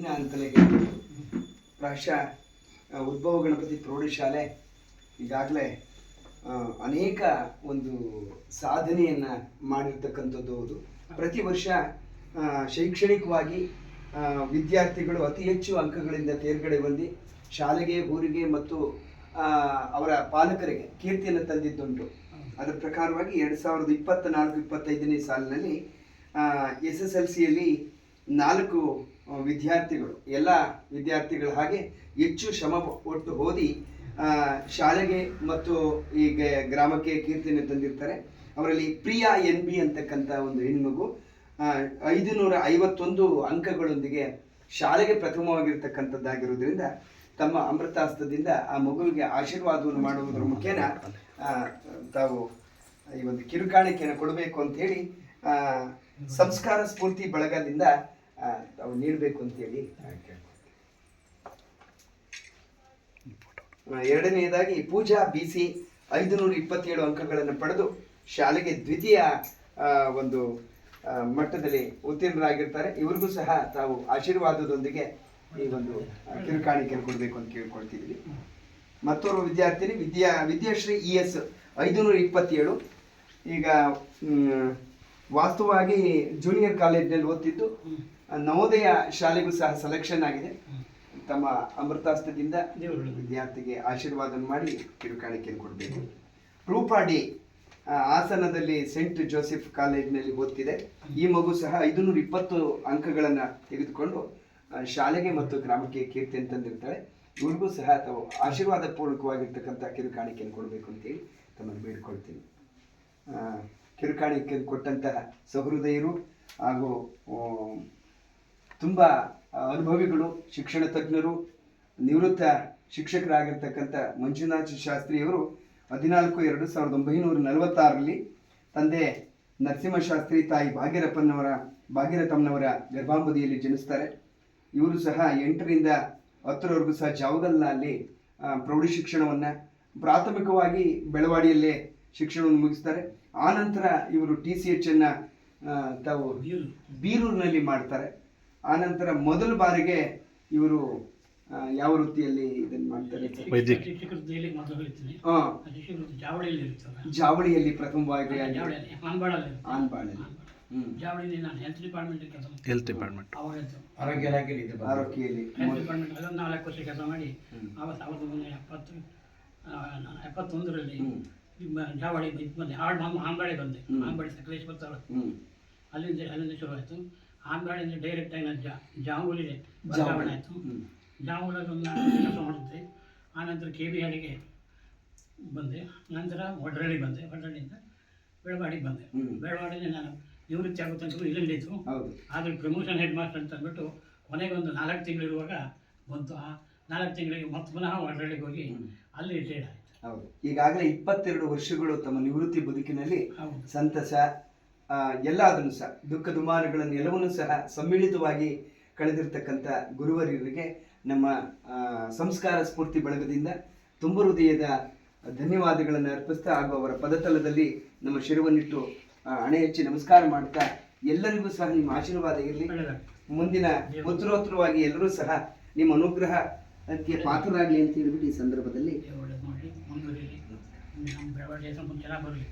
ಇನ್ನ ಅಂತಲೇ ಪ್ರಾಶಃ ಉದ್ಭವ ಗಣಪತಿ ಪ್ರೌಢಶಾಲೆ ಈಗಾಗಲೇ ಅನೇಕ ಒಂದು ಸಾಧನೆಯನ್ನು ಮಾಡಿರ್ತಕ್ಕಂಥದ್ದು ಹೌದು. ಪ್ರತಿ ವರ್ಷ ಶೈಕ್ಷಣಿಕವಾಗಿ ವಿದ್ಯಾರ್ಥಿಗಳು ಅತಿ ಹೆಚ್ಚು ಅಂಕಗಳಿಂದ ತೇರ್ಗಡೆ ಬಂದು ಶಾಲೆಗೆ, ಊರಿಗೆ ಮತ್ತು ಅವರ ಪಾಲಕರಿಗೆ ಕೀರ್ತಿಯನ್ನು ತಂದಿದ್ದುಂಟು. ಅದರ ಪ್ರಕಾರವಾಗಿ ಎರಡು ಸಾವಿರದ ಇಪ್ಪತ್ತ ನಾಲ್ಕು ಇಪ್ಪತ್ತೈದನೇ ಸಾಲಿನಲ್ಲಿ ಎಸ್ ಎಸ್ ಎಲ್ ಸಿಯಲ್ಲಿ ನಾಲ್ಕು ವಿದ್ಯಾರ್ಥಿಗಳು, ಎಲ್ಲ ವಿದ್ಯಾರ್ಥಿಗಳ ಹಾಗೆ ಹೆಚ್ಚು ಶ್ರಮ ಒಟ್ಟು ಓದಿ ಶಾಲೆಗೆ ಮತ್ತು ಈ ಗ್ರಾಮಕ್ಕೆ ಕೀರ್ತಿಯನ್ನು ತಂದಿರ್ತಾರೆ. ಅವರಲ್ಲಿ ಪ್ರಿಯಾ ಎನ್ ಬಿ ಅಂತಕ್ಕಂಥ ಒಂದು ಹೆಣ್ಮಗು ಐದು ನೂರ ಐವತ್ತೊಂದು ಅಂಕಗಳೊಂದಿಗೆ ಶಾಲೆಗೆ ಪ್ರಥಮವಾಗಿರ್ತಕ್ಕಂಥದ್ದಾಗಿರೋದ್ರಿಂದ ತಮ್ಮ ಅಮೃತಾಸ್ತ್ರದಿಂದ ಆ ಮಗುವಿಗೆ ಆಶೀರ್ವಾದವನ್ನು ಮಾಡುವುದರ ಮುಖೇನ ತಾವು ಈ ಒಂದು ಕಿರುಕಾಣಿಕೆಯನ್ನು ಕೊಡಬೇಕು ಅಂತ ಹೇಳಿ ಸಂಸ್ಕಾರ ಸ್ಫೂರ್ತಿ ಬಳಗದಿಂದ ತಾವು ನೀಡಬೇಕು ಅಂತೇಳಿ ಎರಡನೆಯದಾಗಿ ಪೂಜಾ ಬಿ ಸಿ ಐದು ನೂರ ಇಪ್ಪತ್ತೇಳು ಅಂಕಗಳನ್ನು ಪಡೆದು ಶಾಲೆಗೆ ದ್ವಿತೀಯ ಒಂದು ಮಟ್ಟದಲ್ಲಿ ಉತ್ತೀರ್ಣರಾಗಿರ್ತಾರೆ. ಇವ್ರಿಗೂ ಸಹ ತಾವು ಆಶೀರ್ವಾದದೊಂದಿಗೆ ಈ ಒಂದು ಕಿರುಕಾಣಿಕೆಯನ್ನು ಕೊಡಬೇಕು ಅಂತ ಕೇಳ್ಕೊಳ್ತಿದ್ವಿ ಮತ್ತೋರ್ವ ವಿದ್ಯಾರ್ಥಿನಿ ವಿದ್ಯಾ ವಿದ್ಯಾಶ್ರೀ ಇ ಎಸ್ ಐದುನೂರ ಇಪ್ಪತ್ತೇಳು. ಈಗ ವಾಸ್ತವವಾಗಿ ಜೂನಿಯರ್ ಕಾಲೇಜಿನಲ್ಲಿ ಓದ್ತಿದ್ದು ನವೋದಯ ಶಾಲೆಗೂ ಸಹ ಸೆಲೆಕ್ಷನ್ ಆಗಿದೆ. ತಮ್ಮ ಅಮೃತಾಸ್ತ್ರದಿಂದ ವಿದ್ಯಾರ್ಥಿಗೆ ಆಶೀರ್ವಾದ ಮಾಡಿ ಕಿರುಕಾಣಿಕೆಯನ್ನು ಕೊಡಬೇಕು ರೂಪಾಡಿ ಹಾಸನದಲ್ಲಿ ಸೆಂಟ್ ಜೋಸೆಫ್ ಕಾಲೇಜಿನಲ್ಲಿ ಓದ್ತಿದೆ. ಈ ಮಗು ಸಹ ಐದುನೂರ ಇಪ್ಪತ್ತು ಅಂಕಗಳನ್ನು ತೆಗೆದುಕೊಂಡು ಶಾಲೆಗೆ ಮತ್ತು ಗ್ರಾಮಕ್ಕೆ ಕೀರ್ತಿಯನ್ನು ತಂದಿರ್ತಾಳೆ. ಇವ್ರಿಗೂ ಸಹ ತಾವು ಆಶೀರ್ವಾದ ಪೂರ್ವಕವಾಗಿರ್ತಕ್ಕಂಥ ಕಿರುಕಾಣಿಕೆಯನ್ನು ಕೊಡಬೇಕು ಅಂತೇಳಿ ತಮ್ಮನ್ನು ಬೇಡ್ಕೊಳ್ತೀನಿ. ಕಿರುಕಾಣಿಕೆ ಕೊಟ್ಟಂತಹ ಸಹೃದಯರು ಹಾಗೂ ತುಂಬ ಅನುಭವಿಗಳು, ಶಿಕ್ಷಣ ತಜ್ಞರು, ನಿವೃತ್ತ ಶಿಕ್ಷಕರಾಗಿರ್ತಕ್ಕಂಥ ಮಂಜುನಾಥ್ ಶಾಸ್ತ್ರಿಯವರು ಹದಿನಾಲ್ಕು ಎರಡು ಸಾವಿರದ ಒಂಬೈನೂರ ನಲವತ್ತಾರರಲ್ಲಿ ತಂದೆ ನರಸಿಂಹಶಾಸ್ತ್ರಿ ತಾಯಿ ಭಾಗ್ಯರಪ್ಪನವರ ಭಾಗ್ಯರಥಮ್ಮನವರ ಗರ್ಭಾಂಬುದಿಯಲ್ಲಿ ಜನಿಸ್ತಾರೆ. ಇವರು ಸಹ ಎಂಟರಿಂದ ಹತ್ತರವರೆಗೂ ಸಹ ಜಾವಗಲ್ನಲ್ಲಿ ಪ್ರೌಢಶಿಕ್ಷಣವನ್ನು ಪ್ರೌಢ ಶಿಕ್ಷಣವನ್ನು ಪ್ರಾಥಮಿಕವಾಗಿ ಬೆಳವಾಡಿಯಲ್ಲೇ ಶಿಕ್ಷಣವನ್ನು ಮುಗಿಸ್ತಾರೆ. ಆನಂತರ ಇವರು ಟಿ ಸಿ ಎಚ್ ಅನ್ನ ತಾವು ಬೀರೂರಿನಲ್ಲಿ ಮಾಡ್ತಾರೆ. ಆನಂತರ ಮೊದಲ ಬಾರಿಗೆ ಇವರು ಯಾವ ವೃತ್ತಿಯಲ್ಲಿ ಇದನ್ನು ಮಾಡ್ತಾರೆ? ಜಾವಳಿಯಲ್ಲಿ ಪ್ರಥಮವಾಗಿ ಆನ್ಬಾಳಲ್ಲಿ ಹೆಲ್ತ್ ಡಿಪಾರ್ಟ್ಮೆಂಟ್. ಹೆಲ್ತ್ ಡಿಪಾರ್ಟ್ಮೆಂಟ್ ಆರೋಗ್ಯ ಇಲಾಖೆಯಲ್ಲಿ ಹೆಲ್ತ್ ಡಿಪಾರ್ಟ್ಮೆಂಟ್ ಒಂದು ನಾಲ್ಕು ವರ್ಷ ಕೆಲಸ ಮಾಡಿ ಆವತ್ತು ಸಾವಿರದ ಒಂಬೈನೂರ ಎಪ್ಪತ್ತು ಎಪ್ಪತ್ತೊಂದರಲ್ಲಿ ಜಾವಳಿ ಬಂದೆ. ಹಾಡು ಆಂಬಾಳೆ ಬಂದೆ. ಆಂಬಾಳೆ ಸಕಲೇಶ್ವರ ತಾಲೂಕು ಅಲ್ಲಿಂದ ಅಲ್ಲಿಂದ ಅಲ್ಲಿಂದ ಆಯಿತು. ಆಂಬಾಳೆಯಿಂದ ಡೈರೆಕ್ಟ್ ಆಗಿ ನಾನು ಜಾ ಜಾವಳಿ ವರ್ಗಾವಣೆ ಆಯಿತು. ಹ್ಮ್. ಜಾಂಬೂಲಲ್ಲಿ ಒಂದು ಕೆಲಸ ಮಾಡಿದ್ದೆ. ಆನಂತರ ಕೆ ಬಿ ಹಳ್ಳಿಗೆ ಬಂದೆ. ನಂತರ ಒಡ್ರಳ್ಳಿ ಬಂದೆ. ಒಡ್ರಳ್ಳಿಯಿಂದ ಬೆಳವಾಡಿಗೆ ಬಂದೆ. ಬೆಳವಾಡಿಗೆ ನಾನು ನಿವೃತ್ತಿ ಆಗುತ್ತೆ ಅಂತ ಇಲ್ಲಿತ್ತು ಆದರೆ ಪ್ರಮೋಷನ್ ಹೆಡ್ ಮಾಸ್ಟರ್ ಅಂತ ಅಂದ್ಬಿಟ್ಟು ಕೊನೆಗೆ ಒಂದು ನಾಲ್ಕು ತಿಂಗಳಿರುವಾಗ ಬಂತು. ಆ ನಾಲ್ಕು ತಿಂಗಳಿಗೆ ಮತ್ತೆ ಪುನಃ ಒಡ್ರಳ್ಳಿಗೆ ಹೋಗಿ ಅಲ್ಲಿ ರಿಟೈರ್ಡ್ ಆಯಿತು. ಹೌದು. ಈಗಾಗಲೇ ಇಪ್ಪತ್ತೆರಡು ವರ್ಷಗಳು ತಮ್ಮ ನಿವೃತ್ತಿ ಬದುಕಿನಲ್ಲಿ ಸಂತಸ ಆ, ಎಲ್ಲದನ್ನು ಸಹ ದುಃಖ ದುಮಾನಗಳನ್ನು ಎಲ್ಲವನ್ನೂ ಸಹ ಸಮ್ಮಿಳಿತವಾಗಿ ಕಳೆದಿರ್ತಕ್ಕಂಥ ಗುರುವರಿಯರಿಗೆ ನಮ್ಮ ಸಂಸ್ಕಾರ ಸ್ಫೂರ್ತಿ ಬಳಗದಿಂದ ತುಂಬ ಹೃದಯದ ಧನ್ಯವಾದಗಳನ್ನು ಅರ್ಪಿಸ್ತಾ ಹಾಗೂ ಅವರ ಪದತಲದಲ್ಲಿ ನಮ್ಮ ಶಿರವನ್ನಿಟ್ಟು ಅಣೆ ಹಚ್ಚಿ ನಮಸ್ಕಾರ ಮಾಡ್ತಾ ಎಲ್ಲರಿಗೂ ಸಹ ನಿಮ್ಮ ಆಶೀರ್ವಾದ ಇರಲಿ. ಮುಂದಿನ ಉತ್ತರೋತ್ತರವಾಗಿ ಎಲ್ಲರೂ ಸಹ ನಿಮ್ಮ ಅನುಗ್ರಹಕ್ಕೆ ಪಾತ್ರರಾಗಲಿ ಅಂತ ಹೇಳ್ಬಿಟ್ಟು ಈ ಸಂದರ್ಭದಲ್ಲಿ ಒಳ್ಳೇದು ಮಾಡಿ ಮುಂದುವರಿಲಿ ನಮ್ಮ ಬೆಳವಣಿಗೆ ಚೆನ್ನಾಗಿ ಬರಲಿ.